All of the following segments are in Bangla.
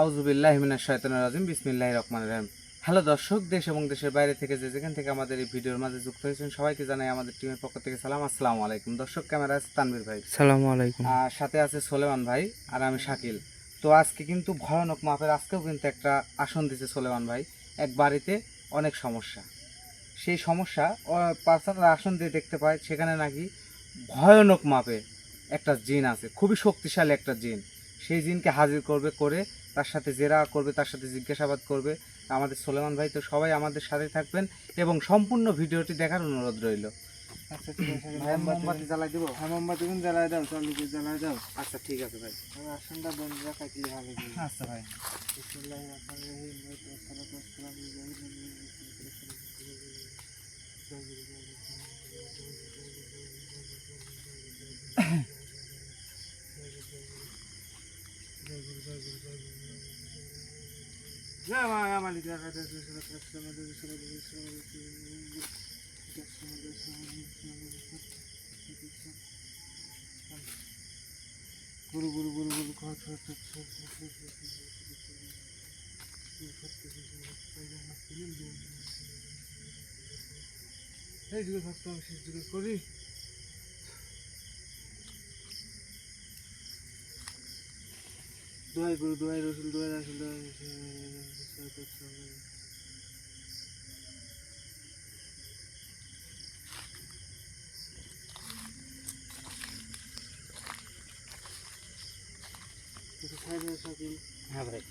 আউজুবিল্লাহ হিমিনাশ শয়তানির রাজিম বিসমিল্লাহির রহমানির রহিম। হ্যালো দর্শক দেশ এবং দেশের বাইরে থেকে যে যেখান থেকে আমাদের এই ভিডিওর মাঝে যুক্ত হয়েছেন সবাইকে জানাই আমাদের টিমের পক্ষ থেকে সালাম আসসালামু আলাইকুম। দর্শক ক্যামেরা আছে তানভীর ভাই। সালাম আলাইকুম। আর সাথে আছে সোলেমান ভাই আর আমি শাকিল। তো আজকে কিন্তু ভয়ানক মাপের আজকেও কিন্তু একটা আসন দিছে সোলেমান ভাই এক বাড়িতে অনেক সমস্যা। সেই সমস্যা পাঁচটা আসন দিয়ে দেখতে পায় সেখানে নাকি ভয়ানক মাপে একটা জিন আছে খুবই শক্তিশালী একটা জিন। সেই জিনকে হাজির করবে করে তার সাথে জেরা করবে তার সাথে জিজ্ঞাসাবাদ করবে। আমাদের সোলেমান ভাই তো সবাই আমাদের সাথে থাকবেন এবং সম্পূর্ণ ভিডিওটি দেখার অনুরোধ রইল। আচ্ছা ঠিক আছে ভাই মোমবাতি জ্বালাই দিব? হ্যাঁ মোমবাতি জ্বালায় দাও চালু করে জ্বালায় দাও। আচ্ছা ঠিক আছে ভাই। আসনটা বন্ধ রাখাইলে ভালো হবে? আচ্ছা ভাই। বিসমিল্লাহির রহমানির রহিম। গুরু গুরু গুরু গুরু খত এই যুগে আমি শেষ যুগে করি দোয়াই গুরু দোয়াই রসুল দোয়াই রাসুল দোয়াই হ্যাঁ ভাই।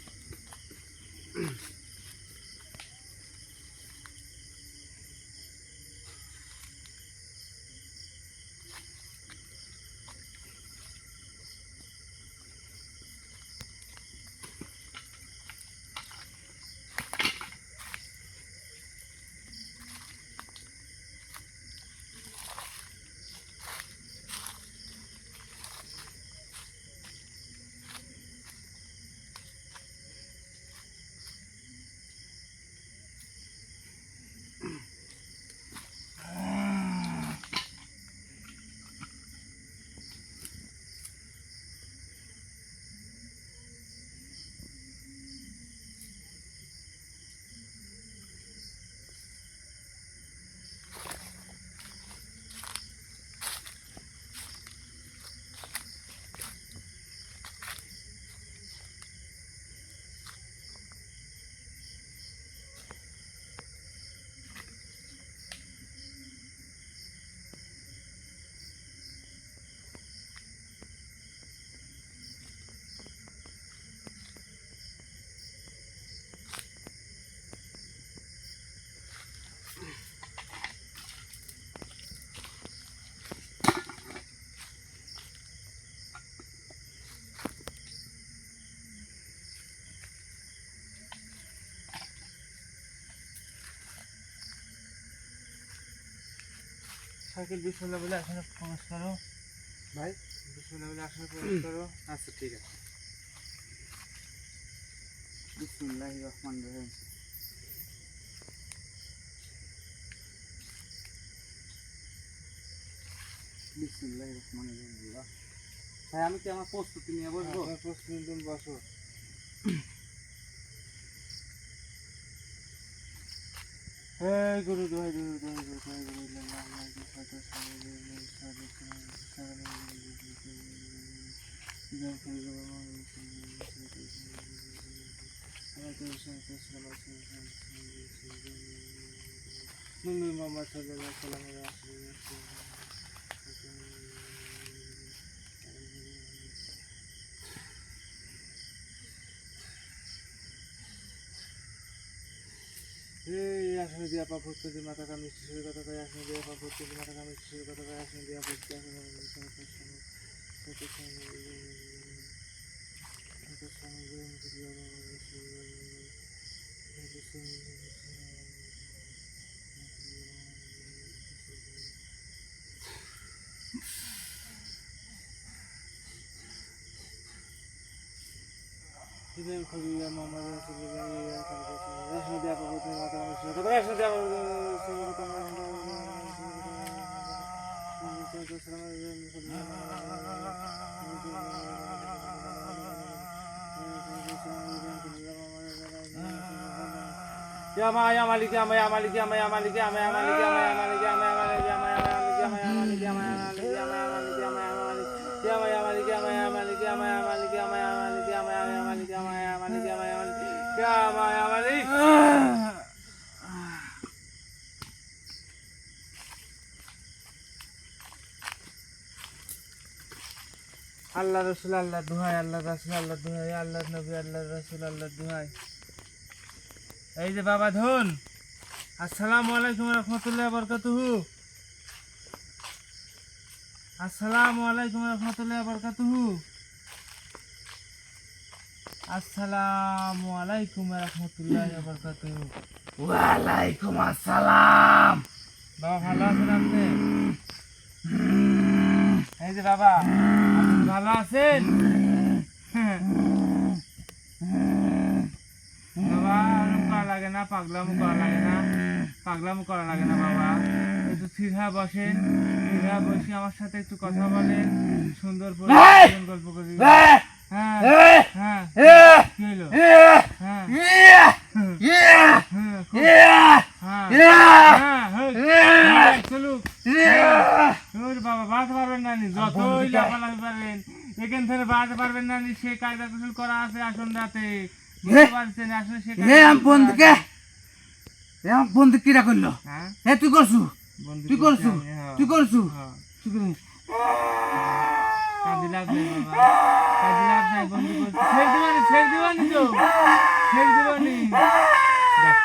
সাইকেল বিশ্বলা বলে আসলে প্রবেশ করো। ভাই? বিশ্বলা বলে আসলে প্রবেশ করো। আচ্ছা ঠিক আছে। বিসমিল্লাহির রহমানির রহিম। বিসমিল্লাহির রহমানির রহিম। ভাই আমি কি আমার প্রস্তুতি নিয়ে বসবো? আপনার প্রশ্ন কামি শিশুর কথা কয় আসনে দিয়া পা ফুটতে দি মাথা কামি শিশুর কথা কয় আসনে দিয়া ফুটতে আসনে ইব্রাহিম খলিল মোহাম্মদ রাসূলুল্লাহ ইয়া সাল্লাল্লাহু আলাইহি ওয়াসাল্লাম দিয়া পা ফুটতে দি মাথা কামি শিশুর কথা কয় আসনে দিয়া পা ফুটতে Ya ma ya malik ya ma ya malik ya ma ya malik ya ma ya malik ya ma ya malik ya ma ya আল্লাহ রসুল আল্লাহ দুহাই আল্লাহ রসুল আল্লাহ দুহাই আল্লাহ নবী আল্লাহ রসুল আল্লাহ দুহাই। এই যে বাবা ধন আসসালামু আলাইকুম রহমতুল্লাহ বরকাতুহু। আসসালামু আলাইকুম রহমতুল্লাহ বরকাতুহু। আসসালামু আলাইকুম রহমতুল্লাহ বরকাতুহু। ওয়ালাইকুম আসসালাম। বাবা ভালো আছেন আপনি? এই যে বাবা। ভালো আছেন? বাবা করা লাগে না পাগলামো করা লাগে না পাগলামো করা লাগে না বাবা। একটু সিধা বসেন সিধা বসে আমার সাথে একটু কথা বলেন সুন্দর গল্প করি। হ্যাঁ হ্যাঁ কি হলো হ্যাঁ হ্যাঁ খুব- হ্যাঁ হ্যাঁ হ্যাঁ চলুক ওরে বাবা বাঁধতে পারবেন না নি যতই লাফালাফি পারবেন এখান থেকে বাঁধতে পারবেন না নি সে কায়দা কুশল করা আছে আসন রাতে বুঝতে পারছেন আসলে সে এ আম বন্ধুকে করা আছে। আম বন্ধু কিরা করল হ্যাঁ তুই করছু তুই করছি হ্যাঁ। তুই করছু হ্যাঁ। তুই করছু। কাঁদি লাভ বাবা কাঁদি লাভ নাই বন্ধু করছি ছেড়ে দিবানি ছেড়ে দিবানি তো ছেড়ে দিবানি দেখ,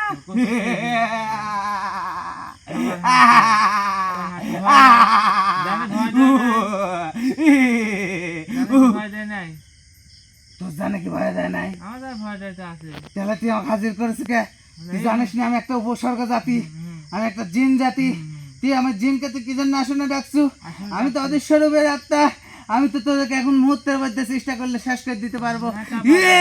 তোর জানে কি ভয় দেয় নাই? আমাদের ভয় দেয় আছে। তাহলে তুই আমাকে হাজির করেছিস কে? তুই জানিস না আমি একটা উপসর্গ জাতি আমি একটা জিন জাতি। তুই আমার জিনকে তুই কি জন্য আসনে ডাকছু? আমি তো অদৃশ্য স্বরূপের আত্মা। আমি তো তোদেরকে এখন মুহূর্তের মধ্যে চেষ্টা করলে শেষ করে দিতে পারব। হ্যাঁ, ইয়ে!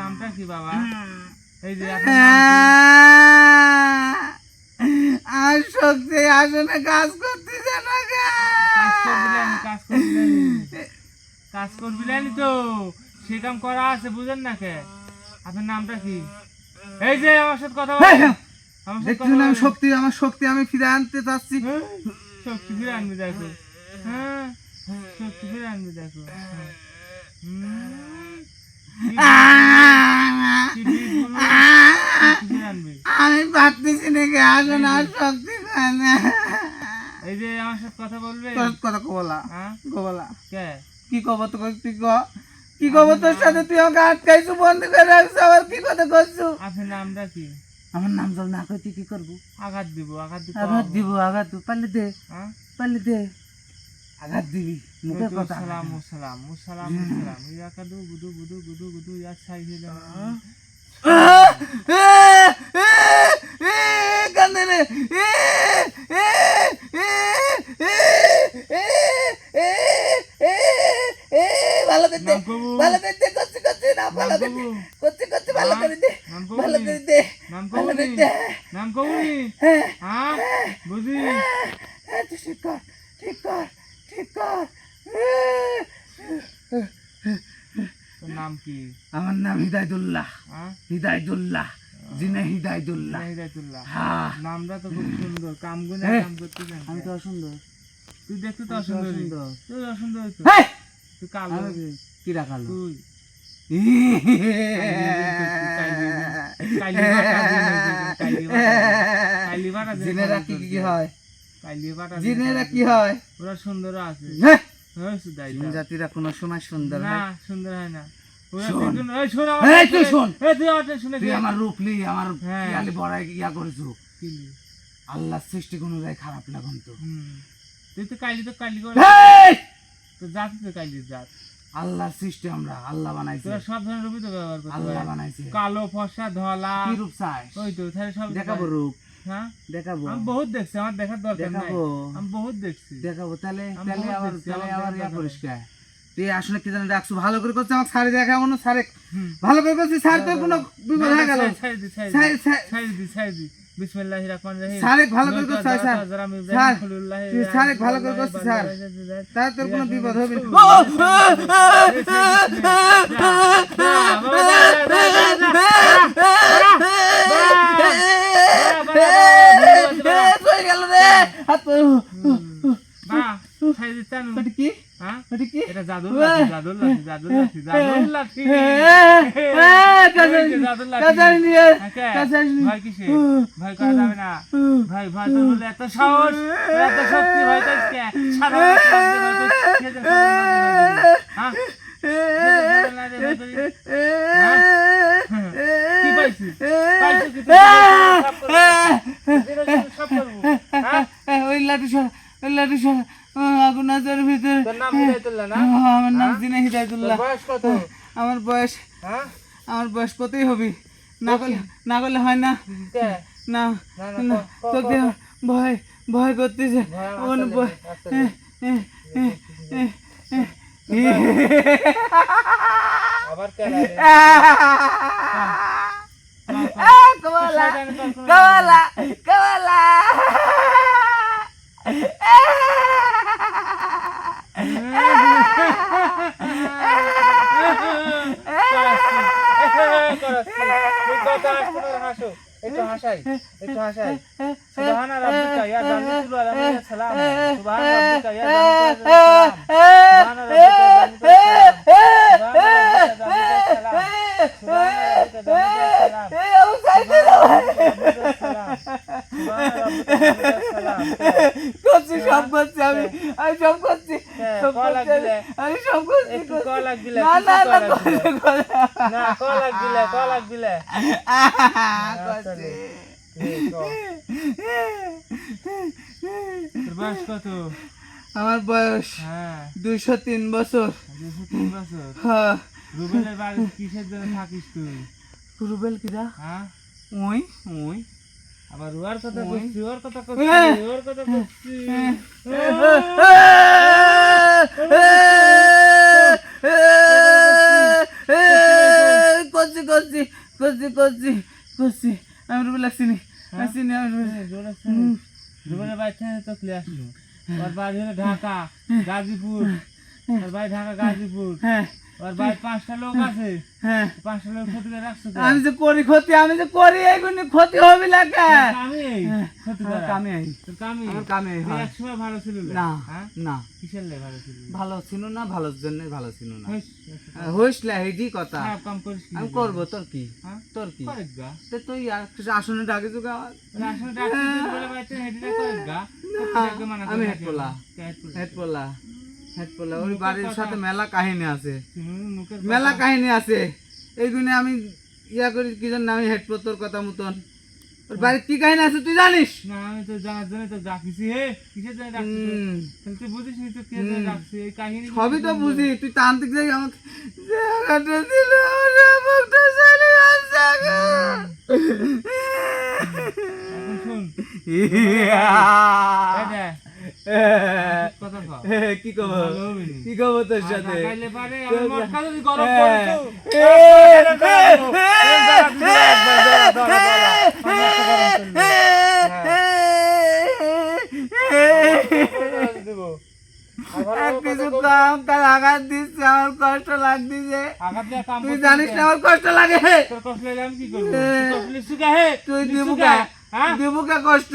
নামটা কি বাবা? এই যে আর শক্তি আসনে কাজ করতেছে না? কাজ করবিলেন কাজ করবিলেন তো। সে কাম করা আছে বুঝেন না কে? আপনার নামটা কি? এই যে আমার সাথে কথা বলেন। আমার দেখছি কথা আমি শক্তি আমার শক্তি আমি ফিরে আনতে চাচ্ছি। হ্যাঁ, শক্তি ফিরে আনবি দেখো। হ্যাঁ শক্তি ফিরে আনবি দেখো। আমি পারতেছি নাকি আসন আর শক্তি পায় না। এই যে আমার সাথে কথা বলবে? কথা কবলা হ্যাঁ? কবলা। কে? কি কব তো তুই ক? কি কব তোর সাথে? তুই আমাকে আটকাইছু বন্ধ করে রাখছো আবার কি কথা করছু? আপনার নামটা কি? আমার নাম জল না কই তুই কি করব? আঘাত দিব আঘাত দিব। আঘাত দিব আঘাত দিব। পারলে দে হ্যাঁ? পারলে দে। আঘাত দিবি মুখের কথা। সালাম মুসালাম মুসালাম মুসালাম ইয়া কাদু বুদু বুদু বুদু বুদু ইয়া হিলা কান্দে ভালো করে দে ভালো করে দে করছি করছি না ভালো করে দে করছি করছি ভালো করে দে ভালো করে দে ভালো করে দে নাম কবুনি হ্যাঁ বুঝি ঠিক কর ঠিক কর ঠিক কর। তোর নাম কি আমার নাম হিদায়তুল্লাহ হ্যাঁ হিদায়তুল্লাহ জিনে হিদায়তুল্লাহ হিদায়তুল্লাহ হ্যাঁ নামটা তো খুব সুন্দর কাম হ্যাঁ। কাম করতে আমি তো অসুন্দর তুই দেখতে তো অসুন্দর। তুই অসুন্দর তো তুই কালো কি রাখালো তুই জিনেরা কি কি হয় জিনেরা কি হয় ওরা সুন্দর আছে জাতিরা কোনো সময় সুন্দর না সুন্দর হয় না। আমার রূপ আমার হ্যাঁ। ইয়া করেছু। আল্লাহ সৃষ্টি কোনো যায় খারাপ লাগুন তো। তুই তো কাইলি তো করে। তো জাত তো কাইলি জাত আল্লাহর সৃষ্টি আমরা আল্লাহ বানাইছে। তোরা সব ধরনের রূপই তো ব্যবহার করতে আল্লাহ। বানাইছে। কালো ফসা ধলা। কি রূপ চাই ওই তো তাহলে সব দেখাবো রূপ। হ্যাঁ দেখাবো আমি বহুত দেখছি আমার দেখার দরকার নাই আমি বহুত দেখছি দেখাবো তাহলে তাহলে আবার তাহলে আমার আবার ইয়া পরিষ্কার তুই আসলে কি জানি রাখছু ভালো করে করছিস আমাকে সারে দেখা মনে সারে ভালো করে করছিস সার তোর কোনো বিপদ হয়ে গেল ছাড়ি দি ছাড়ি দি সাই দি বিসমিল্লাহির রহমানির রহিম স্যার, ভালো করে স্যার। স্যার, তুই স্যার, ভালো করে করছিস, স্যার। তার তোর কোনো বিপদ হবে না গেল রে না কি এটা জাদুর জাদুর জাদুর ভয় কিসে ভয় করা যাবে না ভয় ভয় তো বলে এত সাহস এত শক্তি ভয় করছে কি পাইছিস পাইছিস আপনার ভিতরে। আমার নাম জিনা হিদায়তুল্লাহ। আমার বয়স আমার বয়স কতই হবে? না করলে হয় না। না তোকে ভয় ভয় করতেছে। ভয় আবার Kawala! হাসো। একটু হাসাই, একটু হাসাই। ইয়া ইয়া। সুবহান রাব্বিকা জান্নাতুল সালাম। করছি সব করছি আমি আমি সব করছি হ্যাঁ, সব ক করছি লাগবিলে। আমি সব করছি একটু ক করছি। লাগবিলে, না কিছু না ক না লাগবিলে। করছি, করছি। না ক লাগবিলে ক লাগবিলে আহা, আচ্ছা, করছি। এই ক। তোর বয়স কত আমার বয়স হ্যাঁ দুইশো তিন বছর দুশো তিন বছর হ্যাঁ রুবেলের বাড়ি কিসের জন্য থাকিস তুই রুবেল কিরা হ্যাঁ ওই ওই আবার ওর কথা। করছি ওর কথা ওর কথা করছি করছি করছি করছি করছি আমি রুবেল আসিনি আসিনি আমি রুবেল রুবেলের বাড়ি থেকে তো চলে আসলো ওর বাড়ি হলো ঢাকা গাজীপুর ওর বাড়ি ঢাকা গাজীপুর হ্যাঁ হ্যাঁ। হ্যাঁ। আমি যে করি ক্ষতি আমি যে করি এইগুলি ক্ষতি হবে হ্যাঁ, ভালো ছিল না জন্য ভালো ছিল? না হেডি কথা। আমি করব তোর কি? তোর কি? তুই আসনে ডাকে যুগা আমি হেড পোলা হেড পোলা ওই বাড়ির সাথে মেলা কাহিনী আছে। মেলা। কাহিনী আছে। এইগুলো আমি ইয়া করি কি জন্য আমি হেড তোর কথা মতন? ওর বাড়ির কি কাহিনী আছে তুই জানিস? না, আমি তো জানার জন্য তো ডাকিছি, হে, কিসের জন্য ডাকছি তাহলে তুই বুঝিস নি তো কে জন্য ডাকছি, এই কাহিনী সবই তো বুঝি তুই তান্ত্রিক যাই আমাকে জায়গাটা দিল ওরা মুখটা চলে আসছে এখন শুন, এই দেখ, কথা কও। কি কব কি কব তোর সাথে দিচ্ছে আমার কষ্ট লাগতেছে তুই জানিস না আমার কষ্ট লাগে তুই দিবুকা দিবুকা কষ্ট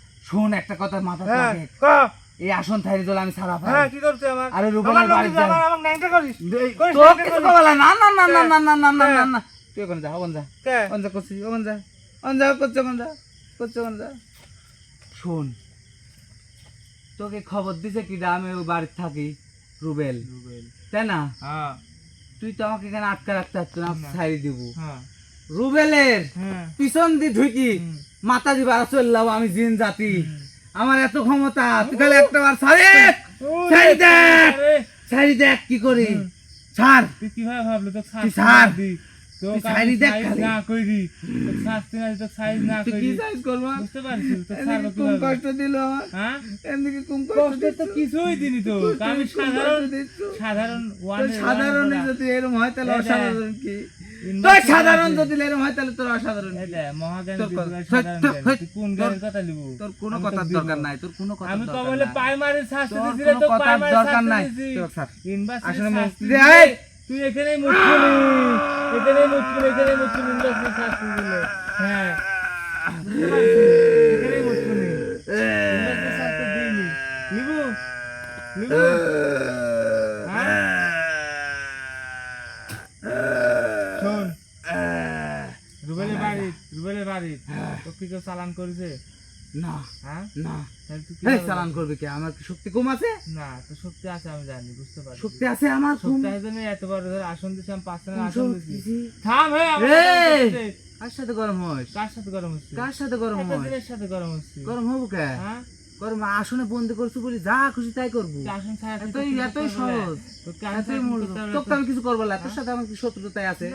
শোন একটা কথা মাথা হ্যাঁ, থাকে এই আসন থাইরে দল আমি সারা হ্যাঁ, পাই কি আমার? আরে বাড়ি দিবি, যাই। আমার- আমাকে করিস। করিস, তো ন্যাংটা কিছু করিস। কবলা না না না না না না না না না হ্যাঁ। না তুই ওখানে যা যা? যা করছিস যা যা করছে যা করছে যা শোন তোকে খবর দিছে কি আমি ওই বাড়িতে থাকি রুবেল তাই না হ্যাঁ, তুই তো আমাকে এখানে আটকা রাখতে পারতো না ছাড়ি দিব হ্যাঁ। রুবেলের হ্যাঁ। পিছন দি ঢুকি। মাথা দি চললাম আমি জিন জাতি। আমার এত ক্ষমতা তুই খালি একটা বার ছাড়ে। ছাড়ি দেখ ছাড়ি দেখ কি করি। ছাড়। তুই কীভাবে ভাবলি তো তুই ছাড়। হ্যাঁ? তো কিছুই দিনি তো। আমি সাধারণ সাধারণ ওয়ান সাধারণ যদি এরকম হয় তাহলে এই অসাধারণ কি? ইনভার্টার সাধারণ যদি এরকম হয় তাহলে তোর অসাধারণ তোর তোর-। তোর- কোন তোর- তোর কথার দরকার নাই তোর কোনো আমি তো বলে প্রাইমারি শাস্তি তোর তো কথার প্রাইমারি দরকার নাই। তোর স্যার। আসলে মুক্তি! তুই এখানেই মুটকুলি এখানেই মুটকুলি এখানেই মুটকুলি ইউনিভার্সিটি শাস্তি দিলে। হ্যাঁ। এখানেই মুটকুলি ইউনিভার্সিটি শাস্তি দিইনি। লিবু? লিবু হ্যাঁ শোন রুবেলের বাড়ি রুবেলের তো কি কেউ চালান করেছে? না হ্যাঁ? না। এই চালান করবে কি? আমার কি শক্তি কম আছে? না তো শক্তি আছে আমি জানি বুঝতে পারি শক্তি আছে আমার শক্তি আছে না এত বড় ধরে আসন দিছি আমি পাঁচ কম আসন দিছি। থাম হে আমার এই! কথা বলতে। কার সাথে গরম হয় কার সাথে গরম হচ্ছে? কার সাথে গরম হয় দিনের সাথে গরম হচ্ছে। গরম হব কে? হ্যাঁ? গরম আসনে বন্দি করছি বলি যা খুশি তাই করব। এতই। সহজ। তোকে এতই মূল। আমি কিছু করব না। তোর সাথে আমার কি শত্রুতাই আছে?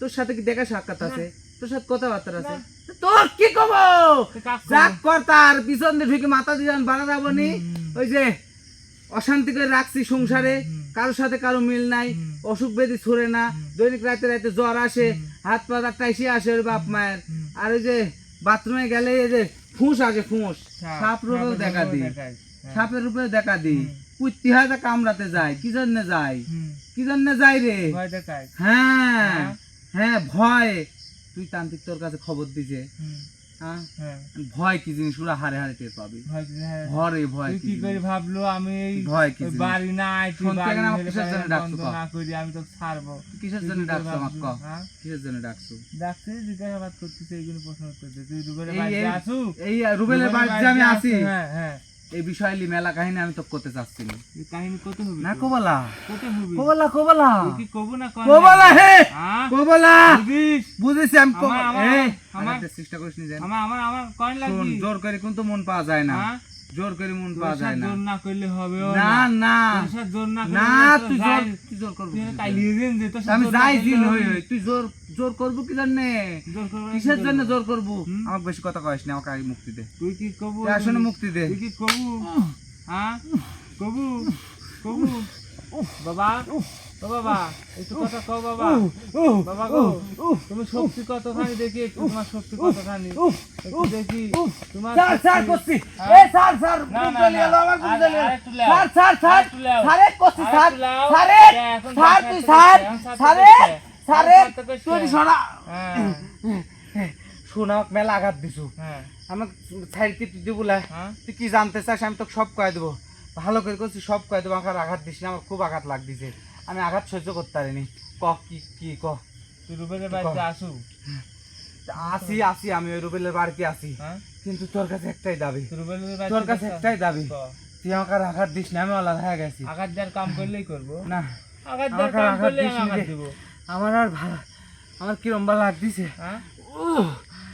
তোর সাথে কি দেখা সাক্ষাৎ আছে? তোর সাথে কথাবার্তা আছে। তোর কি কব তুই কাজ যা করবি। কর তার পিছন দিয়ে ঢুকে মাথা দিয়ে বাড়া যাব নি ওই যে অশান্তি করে রাখছি সংসারে কারোর সাথে কারও মিল নাই অসুখ ব্যাধি ছড়ে না দৈনিক রাতে রাতে জ্বর আসে হাত পা টাইসে আসে ওর বাপ মায়ের। আর ওই যে বাথরুমে গেলে এই যে ফুঁস আসে ফুঁস। সাপ, সাপের দেখা দিই। হ্যাঁ। সাপের রূপে দেখা দিই। কুত্তি হয় কামড়াতে যায় কি জন্য যায়? কি জন্য যায় রে। হ্যাঁ। হ্যাঁ। হ্যাঁ ভয়। তুই তান্ত্রিক তোর কাছে খবর দিছে। হ্যাঁ? হ্যাঁ। ভয় কি জিনিস ওরা হারে হারে টের পাবি? হ্যাঁ। ভরে ভয় কি কি করে ভাবলো আমি ভয় কি বাড়ি নাই থেকে বাড়ি না কিসের জন্য ডাকছো না করি আমি তো ছাড়বো। কিসের জন্য ডাকছো আমাকে ভাবছিস? ক হ্যাঁ? কিসের জন্য ডাকছো? ডাকছে জিজ্ঞাসাবাদ করতেছে এইগুলো প্রশ্ন উত্তর দে তুই এই- বাড়িতে আসু? এই রুবেলের বাড়িতে আমি আছি। হ্যাঁ হ্যাঁ। এই বিষয় লি মেলা কাহিনী আমি তো করতে চাচ্ছি না এই কাহিনী কত হবে না কোবালা। কত হবে কোবলা কোবলা। কি কব না কোবলা হে! কোবালা কোবলা! বুঝিস? আমি আমার- আমার- চেষ্টা করিস নি জান আমার আমার আমার কয়েন লাগবে জোর করে কিন্তু মন পাওয়া যায় না। হ্যাঁ? জোর করে মন পাওয়া যায় না। জোর না করলে হবে না না। জোর না না তুই জোর তুই জোর করবি আমি যাই দিন হই হই। তুই জোর জোর করব কি জন্য জোর করব না, কিসের জন্য জোর করব? আমাকে বেশি কথা কইস না আমাকে মুক্তি দে। তুই কি কবু? আসলে মুক্তি দে। তুই কি কবু? হ্যাঁ? কবু? কবু? বাবা ও বাবা একটু কথা কও বাবা বাবা গো তুমি শক্তি কতখানি দেখি একটু তোমার শক্তি কতখানি একটু দেখি তোমার স্যার স্যার করছি হ্যাঁ? এই স্যার স্যার। এলো, আমার। স্যার স্যার স্যার আরেকটু করছি স্যার। স্যারে স্যার তুই স্যার স্যার স্যারে। স্যারে স্যার তুই সরা হ্যাঁ মেলা আঘাত দিছু হ্যাঁ আমাকে ছাড়ি তুই তুই বলে হ্যাঁ তুই কি জানতে চাস আমি তোকে সব কয়ে দেবো ভালো করে করছি সব কয়ে দেবো আমাকে আঘাত দিস না আমার খুব আঘাত লাগতেছে। আমি আঘাত সহ্য করতে পারিনি। ক কি কি ক? তুই রুবেলের বাড়িতে আসু? আসি আসি আমি ওই রুবেলের বাড়িতে আসি। হ্যাঁ? কিন্তু তোর কাছে একটাই দাবি। তোর কাছে একটাই দাবি। তুই আমাকে আঘাত দিস না আমি আলাদা হয়ে গেছি। আঘাত দেওয়ার কাম করলেই করব। না। আঘাত দেওয়ার কাম আঘাত করলে দিস আঘাত দিব। আমার আর ভালো আমার কিরম ভালো লাগতেছে। হ্যাঁ?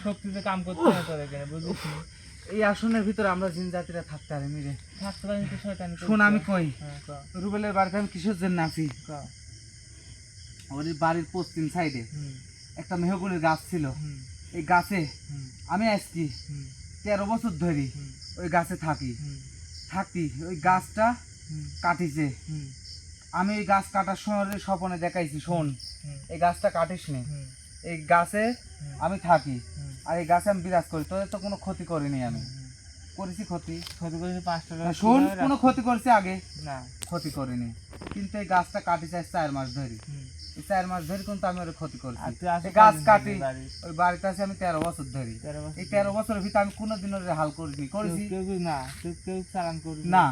শক্তিতে কাম করতে হবে তোর এখানে বুঝিস? নি? এই আসনের ভিতরে আমরা জিন জাতিরা থাকতে পারি রে থাকতে পারি তো শয়তানি শোন আমি কই? হ্যাঁ রুবেলের বাড়িতে আমি কিসের জন্য আছি? ওর বাড়ির পশ্চিম সাইডে একটা মেহগুনের গাছ ছিল। এই গাছে আমি আজকে হুম। তেরো বছর ধরি ওই গাছে থাকি। থাকি ওই গাছটা কাটিছে। আমি এই গাছ কাটার সময় স্বপনে দেখাইছি শোন। এই গাছটা কাটিস নি এই গাছে আমি থাকি। আর এই গাছে আমি বিরাজ করি। তোদের তো কোনো ক্ষতি করিনি আমি। করেছি ক্ষতি। ক্ষতি করেছে পাঁচটা শোন কোনো ক্ষতি করছে আগে। না। ক্ষতি করিনি। কিন্তু এই গাছটা কাটি চাই চার মাস ধরি। এই চার মাস ধরে কিন্তু আমি ওর ক্ষতি করছি। এই গাছ কাটি। ওই বাড়িতে আছে আমি তেরো বছর ধরি। তেরো এই তেরো বছরের ভিতরে আমি কোনোদিনও রে হাল করিনি। করেছি। না। কেউ চালান করবি না।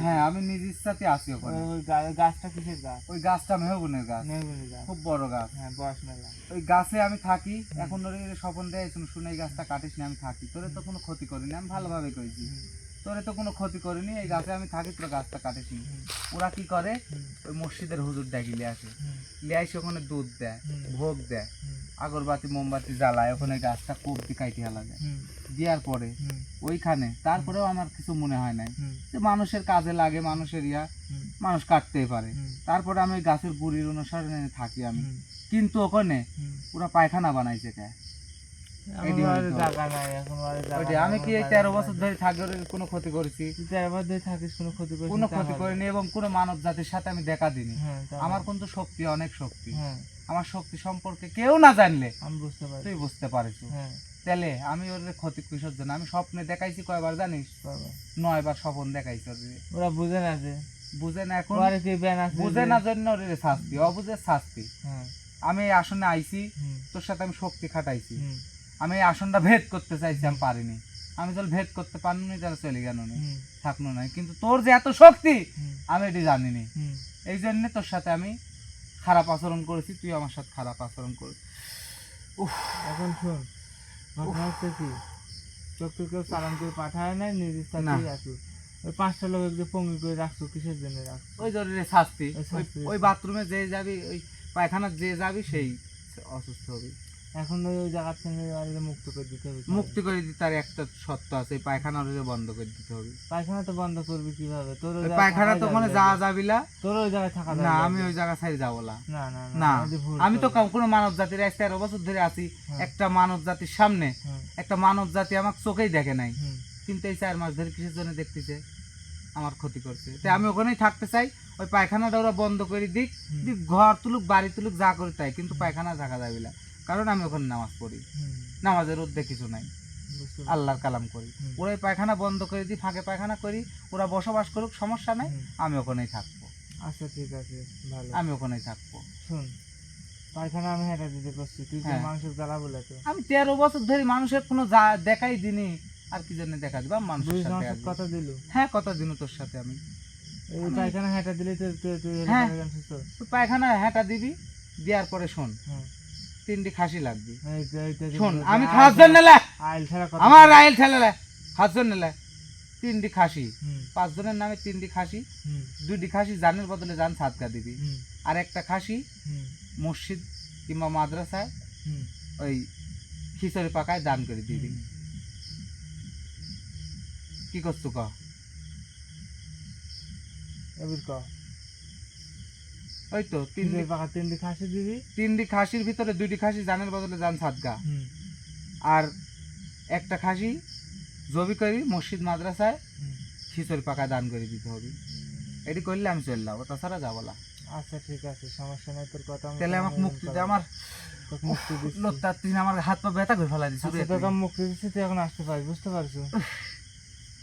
হ্যাঁ আমি নিজ ইচ্ছাতে আসি ওখানে। ওই- গাছটা কিসের গাছ? ওই গাছটা মেহগুনের গাছ। গাছ। খুব বড় গাছ। হ্যাঁ বয়স মেলা। ওই গাছে আমি থাকি। এখন ধরে স্বপন দেয় শুনে শুনে এই গাছটা কাটিস না আমি থাকি। তোরে তো কোনো ক্ষতি করিনি আমি ভালোভাবে করেছি। তোরে তো কোনো ক্ষতি করিনি, এই গাছে আমি থাকি, তোর গাছটা কাটেছি। ওরা কি করে? ওই মসজিদের হুজুর ডাকি লিয়ে আসে। লিয়ে আসে ওখানে দুধ দেয়, ভোগ দেয়, আগরবাতি, মোমবাতি জ্বালায়, ওখানে গাছটা দিয়ে কাইটে হেলা যায়। দেওয়ার পরে ওইখানে, তারপরেও আমার কিছু মনে হয় নাই। যে মানুষের কাজে লাগে, মানুষের ইয়া, মানুষ কাটতেই পারে। তারপরে আমি গাছের গুড়ির অনুসরণে থাকি আমি। কিন্তু ওখানে ওরা পায়খানা বানাইছে কে? আমি কি এই তেরো বছর ধরে থাকি ওর কোনো ক্ষতি করেছি? তেরো বছর ধরে থাকিস কোনো ক্ষতি করিস কোনো ক্ষতি করিনি এবং কোনো মানব জাতির সাথে আমি দেখা দিইনি। হ্যাঁ আমার কিন্তু শক্তি অনেক শক্তি। হ্যাঁ। আমার শক্তি সম্পর্কে কেউ না জানলে আমি বুঝতে পারি তুই বুঝতে পারিস। হ্যাঁ। তাহলে আমি ওর ক্ষতি কিসের জন্য? আমি স্বপ্নে দেখাইছি কয়বার জানিস? বাবা। নয় বার স্বপন দেখাইছি ওরা। বুঝে না যে। বুঝে না এখন। বুঝে না জন্য ওর শাস্তি অবুঝে শাস্তি। আমি আসনে আইছি তোর সাথে আমি শক্তি খাটাইছি। আমি এই আসনটা ভেদ করতে চাইছি আমি পারিনি। আমি তো ভেদ করতে পারিনি তাহলে চলে গেল নি। থাকল না। কিন্তু তোর যে এত শক্তি আমি এটি জানিনি। এই জন্য তোর সাথে আমি খারাপ আচরণ করেছি তুই আমার সাথে খারাপ আচরণ করেছিস এখন শোন ঘটনা হচ্ছে কি? চোখ তো কেউ চালান করে পাঠায় নাই নিজের না। সাথেই ওই পাঁচটা লোক একটু পঙ্গি করে রাখছো কিসের জন্য রাখছো? ওই জরুরি শাস্তি। ওই শাস্তি। ওই- ওই বাথরুমে যে যাবি ওই পায়খানার যে যাবি সেই অসুস্থ হবি। এখন ওই জায়গার থেকে বাড়িতে মুক্ত করে দিতে হবে মুক্তি করে দিতে তার একটা সত্য আছে এই পায়খানা ওরে বন্ধ করে দিতে হবে। পায়খানা তো বন্ধ করবি কীভাবে? তোর ওই পায়খানা তো ওখানে যাবে। যাওয়া না। তোর ওই জায়গায় থাকা না। আমি ওই জায়গা ছাড়ি না। না না আমি তো। কোনো মানব জাতির আজ তেরো বছর ধরে আছি হ্যাঁ। একটা মানব জাতির সামনে একটা মানব জাতি আমার চোখেই দেখে নাই। কিন্তু এই চার মাস ধরে কিসের জন্য দেখতেছে? আমার ক্ষতি করছে। তাই আমি ওখানেই থাকতে চাই ওই পায়খানাটা ওরা বন্ধ করে। দিক ঘর তুলুক বাড়ি তুলুক যা করে তাই কিন্তু পায়খানা থাকা যাবে না। কারণ আমি ওখানে নামাজ পড়ি নামাজের উদ্যোগ কিছু নাই আল্লাহর কালাম করি হুম। ওরা পায়খানা বন্ধ করে দিই ফাঁকে পায়খানা করি ওরা বসবাস করুক সমস্যা নাই আমি ওখানেই থাকব আচ্ছা ঠিক আছে ভালো আমি ওখানেই থাকব শুন পায়খানা আমি হেঁটে দিতে তুই তো হ্যাঁ। জ্বালা বলে তো আমি তেরো বছর ধরে মানুষের কোনো দেখাই দিনি আর কি জন্য দেখা দিবা মানুষের সাথে কথা দিল হ্যাঁ কত দিন তোর সাথে আমি এই পায়খানা হেঁটে দিলে তুই তুই হ্যাঁ। পায়খানা হ্যাঁটা দিবি দেওয়ার পরে শোন হ্যাঁ তিনটি খাসি লাগবে। শোন আমি ছাড়া- জন্য আইল আমার। রাইল ঠেলে খাওয়ার জন্য লে। তিনটি খাসি। হুম, পাঁচজনের নামে তিনটি খাসি। দুইটি খাসি জানের বদলে জান সাদকা দিবি। আর একটা খাসি মসজিদ কিংবা মাদ্রাসায় ওই খিচুড়ি পাকায় দান করে দিবি। কি করছ ক। ওই তো তিনটি তিনটে পাকা তিনটে খাসি দিবি। তিনটি খাসির ভিতরে দুইটি খাসি জানের বদলে জান হুম, আর একটা খাসি জবি করি মসজিদ মাদ্রাসায়। খিচুড়ি পাকায় দান করে দিতে হবে। এটি করলে আমি চলে যাব তাছাড়া যাব না। আচ্ছা ঠিক আছে সমস্যা নাই তোর কথা তাহলে আমাকে মুক্তি দে আমার মুক্তি দিচ্ছি। লোকটার দিন আমার হাত পা ব্যথা করে ফেলা দিচ্ছে আচ্ছা তোকে মুক্তি দিচ্ছি তুই এখন আসতে পারিস বুঝতে পারছ?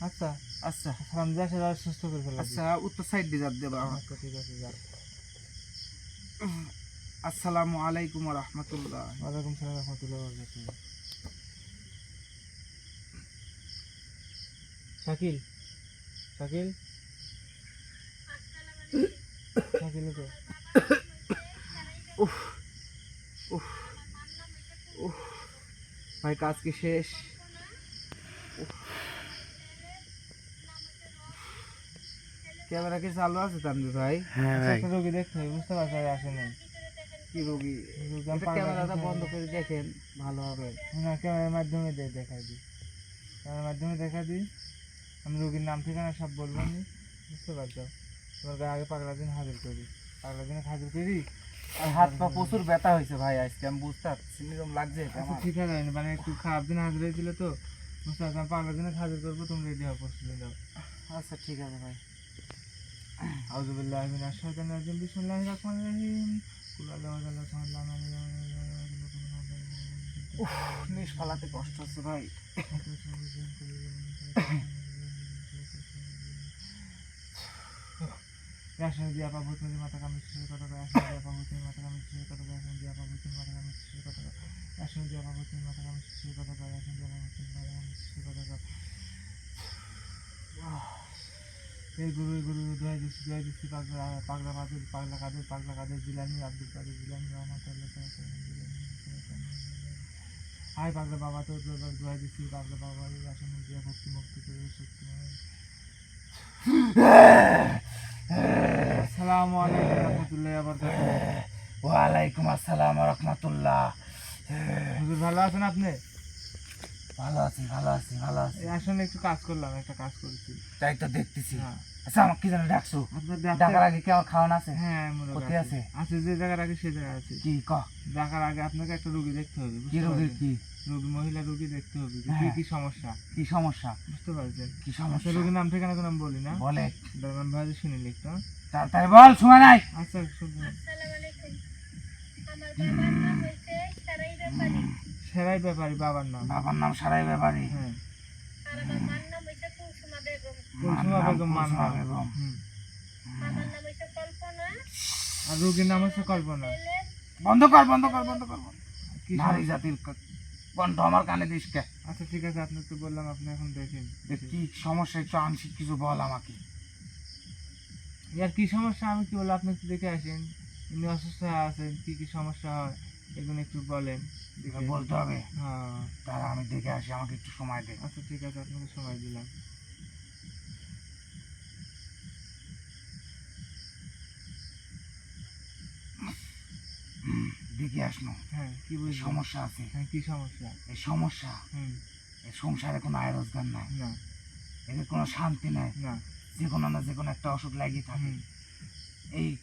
আচ্ছা। আচ্ছা। দিয়ে আসে সুস্থ করে ফেলা আচ্ছা উত্তর সাইড দিয়ে যাবে দেবা। আচ্ছা ঠিক আছে যা আসসালামু আলাইকুম রহমতুল্লাহ। ওয়ালাইকুম সালাম রহমতুল্লাহ শাকিল শাকিল। শাকিল তো উফ উফ উফ। ভাই, কাজ কি শেষ? ক্যামেরা কি চালু আছে তানভীর ভাই? আচ্ছা, একটা রোগী দেখতে হবে বুঝতে পারছি আর আসে নাই। কি রোগী? ক্যামেরাটা বন্ধ করে দেখেন ভালো হবে। না ক্যামেরার মাধ্যমে দে দেখা দিই। ক্যামেরার মাধ্যমে দেখা দিই। আমি রোগীর নাম ঠিকানা সব বলব আমি বুঝতে পারছ? তোমার গায়ে আগে পাগলা দিন হাজির করি। পাগলা দিনে হাজির করি? আর হাত পা প্রচুর ব্যথা হয়েছে ভাই আজকে আমি বুঝতে পারছি এরকম লাগছে আচ্ছা। ঠিক আছে মানে একটু খারাপ দিন হাজির হয়েছিল তো বুঝতে পারছি আমি পাগলা দিনে হাজির করব তুমি রেডি হও প্রস্তুতি দাও আচ্ছা ঠিক আছে ভাই। আউযুবিল্লাহি মিনাশ শাইতানির রাজিম বিসমিল্লাহির রহমানির রহিম কুল আল্লাহু আহাদ আল্লাহু উফ নিঃশ্বাস ফেলাতে কষ্ট হচ্ছে ভাই। রাশন দিয়া মাথা কামি শেষের কথা রাশন দিয়া পাবো মাথা কামি শেষের কথা রাশন দিয়া পাবো মাথা কামি শেষের কথা রাশন দিয়া পাবো মাথা কামি শেষের কথা রাশন দিয়া পাবো তুমি মাথা কামি শেষের কথা এই গুরু এই গুরু দোয়াই দিচ্ছি দোয়াই দিচ্ছি পাগলা পাগলা কাদের পাগলা কাদের পাগলা কাদের জিলানি আব্দুল কাদের জিলানি রহমত হাই পাগলা বাবা তো দোয়াই দিচ্ছি পাগলা বাবা রাশন দিয়া ভক্তি মুক্তি করে শক্তি আসসালামু আলাইকুম রহমতুল্লাহ বরকাত ওয়ালাইকুম আসসালাম রহমতুল্লাহ। হুজুর ভালো আছেন আপনি? ভালো আছি ভালো আছি ভালো আছি। আসলে একটু কাজ করলাম একটা কাজ করেছি। তাই তো দেখতেছি। হ্যাঁ। আচ্ছা আমাকে কি জানি ডাকছো? ডাকার আগে কি আমার খাওয়ান আছে? হ্যাঁ কোথায় আছে? আছে? যে জায়গায় আগে সে জায়গায় আছে। কি ক? দেখার আগে আপনাকে একটা রোগী দেখতে হবে কি রোগীর কি? রোগী মহিলা রোগী দেখতে হবে কি হ্যাঁ। কি সমস্যা। কি সমস্যা? বুঝতে পারছেন? কি আচ্ছা সমস্যা রোগীর নাম ঠিকানা কোনো আমি বলি না। বলে। দাঁড়ান ভাই শুনে লিখতো তাড়াতাড়ি বল সময় নাই। আচ্ছা শুনুন আসসালামু আলাইকুম। আমার বাবার নাম হইছে সারাই ব্যাপারী সেরাই ব্যাপারী বাবার নাম। বাবার নাম সারাই ব্যাপারী। হ্যাঁ। কুলসুমা বেগম। বেগম মান আর রোগীর নাম হচ্ছে কল্পনা। বন্ধ কর বন্ধ কর বন্ধ কর কি নারী জাতির কণ্ঠ আমার কানে দিস কে? আচ্ছা ঠিক আছে আপনি তো বললাম আপনি এখন দেখেন। কি সমস্যা একটু আংশিক কিছু বল আমাকে। ইয়ার কি সমস্যা? আমি কি বলব আপনি একটু দেখে আসেন। উনি অসুস্থ হয়ে আছেন কি কি সমস্যা হয়? এগুলো একটু বলেন দেখে। বলতে হবে। হ্যাঁ। তারা আমি দেখে আসি আমাকে একটু সময় দে আচ্ছা ঠিক আছে আপনাকে সময় দিলাম। দেখে আসনো হ্যাঁ কি বুঝলি সমস্যা আছে। হ্যাঁ কি সমস্যা? এই সমস্যা? হুম। এই সংসারে কোনো আয় রোজগার নাই। না। এদের কোনো শান্তি নাই। না। যে কোনো না যে কোনো একটা অসুখ লাগিয়ে থাকে। এই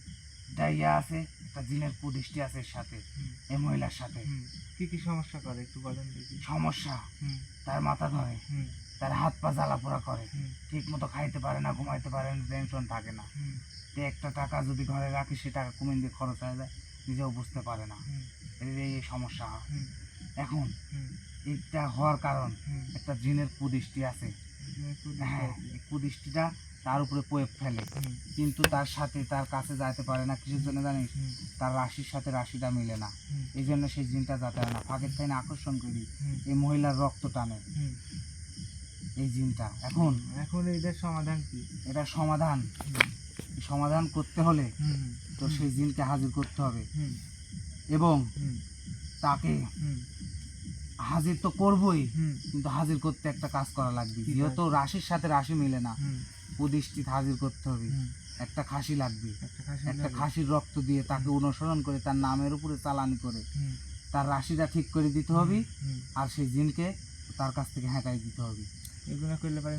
ডাইয়া আছে একটা জিনের কুদৃষ্টি আছে সাথে এই মহিলার সাথে। কি কি সমস্যা করে একটু বলেন দেখি। সমস্যা? তার মাথা ধরে তার হাত পা জ্বালাপোড়া করে ঠিক মতো খাইতে পারে না ঘুমাইতে পারে না টেনশন থাকে না। তো একটা টাকা যদি ঘরে রাখি সে টাকা কমিয়ে দিয়ে খরচ হয়ে যায় নিজেও বুঝতে পারে না। এই সমস্যা। এখন এটা হওয়ার কারণ একটা জিনের কুদৃষ্টি আছে। হ্যাঁ কুদৃষ্টিটা তার উপরে প্রয়োগ ফেলে। কিন্তু তার সাথে তার কাছে যাইতে পারে না কিছুর জন্য জানিস? তার রাশির সাথে রাশিটা মিলে না। এই জন্য সেই জিনটা যাতে হয় না। ফাঁকের থেকে আকর্ষণ করি এই মহিলার রক্ত টানে। এই জিনটা। এখন? এখন এদের সমাধান কি? এটা সমাধান। সমাধান করতে হলে তো সেই জিনকে হাজির করতে হবে। এবং তাকে হাজির তো করবই কিন্তু হাজির করতে একটা কাজ করা লাগবে। যেহেতু রাশির সাথে রাশি মিলে না প্রতিষ্ঠিত হাজির করতে হবে। একটা খাসি লাগবে। একটা। খাসির রক্ত দিয়ে তাকে অনুসরণ করে তার নামের উপরে চালানি করে তার রাশিটা ঠিক করে দিতে হবে আর সেই জিনকে তার কাছ থেকে হ্যাঁকাই দিতে হবে। এগুলো করলে পারে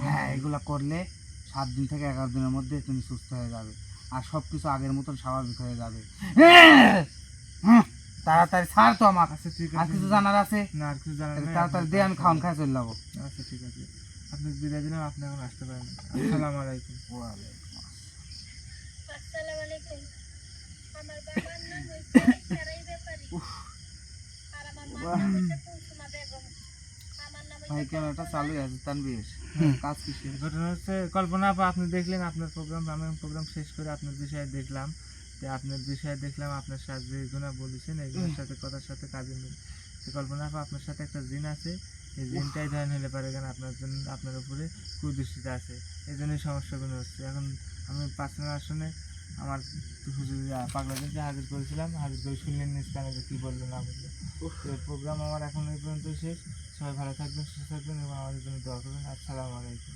হ্যাঁ। এগুলা করলে সাত দিন থেকে এগারো দিনের মধ্যে তুমি সুস্থ হয়ে যাবে। আর সব কিছু আগের মতন স্বাভাবিক হয়ে যাবে। হুম, তাড়াতাড়ি ছাড় তো আমার আচ্ছা ঠিক আর আছে কিছু জানার আছে? না আর কিছু জানার নেই, তাড়াতাড়ি আমি খাওয়ান খাই চলে যাব। আচ্ছা ঠিক আছে। আপনি বিদায় দিলাম আপনি এখন আসতে পারেন। আসসালামু আলাইকুম। আসসালামু আলাইকুম আমার বাবার নাম হইছে সারাই ব্যাপারী। আর আমার মার নাম হইছে কুলসুমা বেগম। ভাই ক্যামেরাটা চালু আছে তানবির কাজ কিসে ঘটনা হচ্ছে কল্পনা আপা আপনি দেখলেন আপনার প্রোগ্রাম আমি প্রোগ্রাম শেষ করে আপনার বিষয়ে দেখলাম। যে আপনার বিষয়ে দেখলাম আপনার সাথে যেগুলো বলেছেন এগুলোর সাথে কথার সাথে কাজে মিল কল্পনা আপা আপনার সাথে একটা জিন আছে এই জিনটাই ধরেন হলে পারে কেন আপনার জন্য আপনার উপরে কুদৃষ্টিতে আছে। এই জন্যই সমস্যাগুলো হচ্ছে। এখন আমি পার্সোনাল আসনে আমার হুজুর পাগলাদেরকে হাজির করেছিলাম। হাজির করে শুনলেন নিজ কানে যে কী বলল না বলল। তো প্রোগ্রাম আমার এখন এই পর্যন্ত শেষ। সবাই ভালো থাকবেন সুস্থ থাকবেন এবং আমাদের জন্য দোয়া করবেন। আসসালামু আলাইকুম।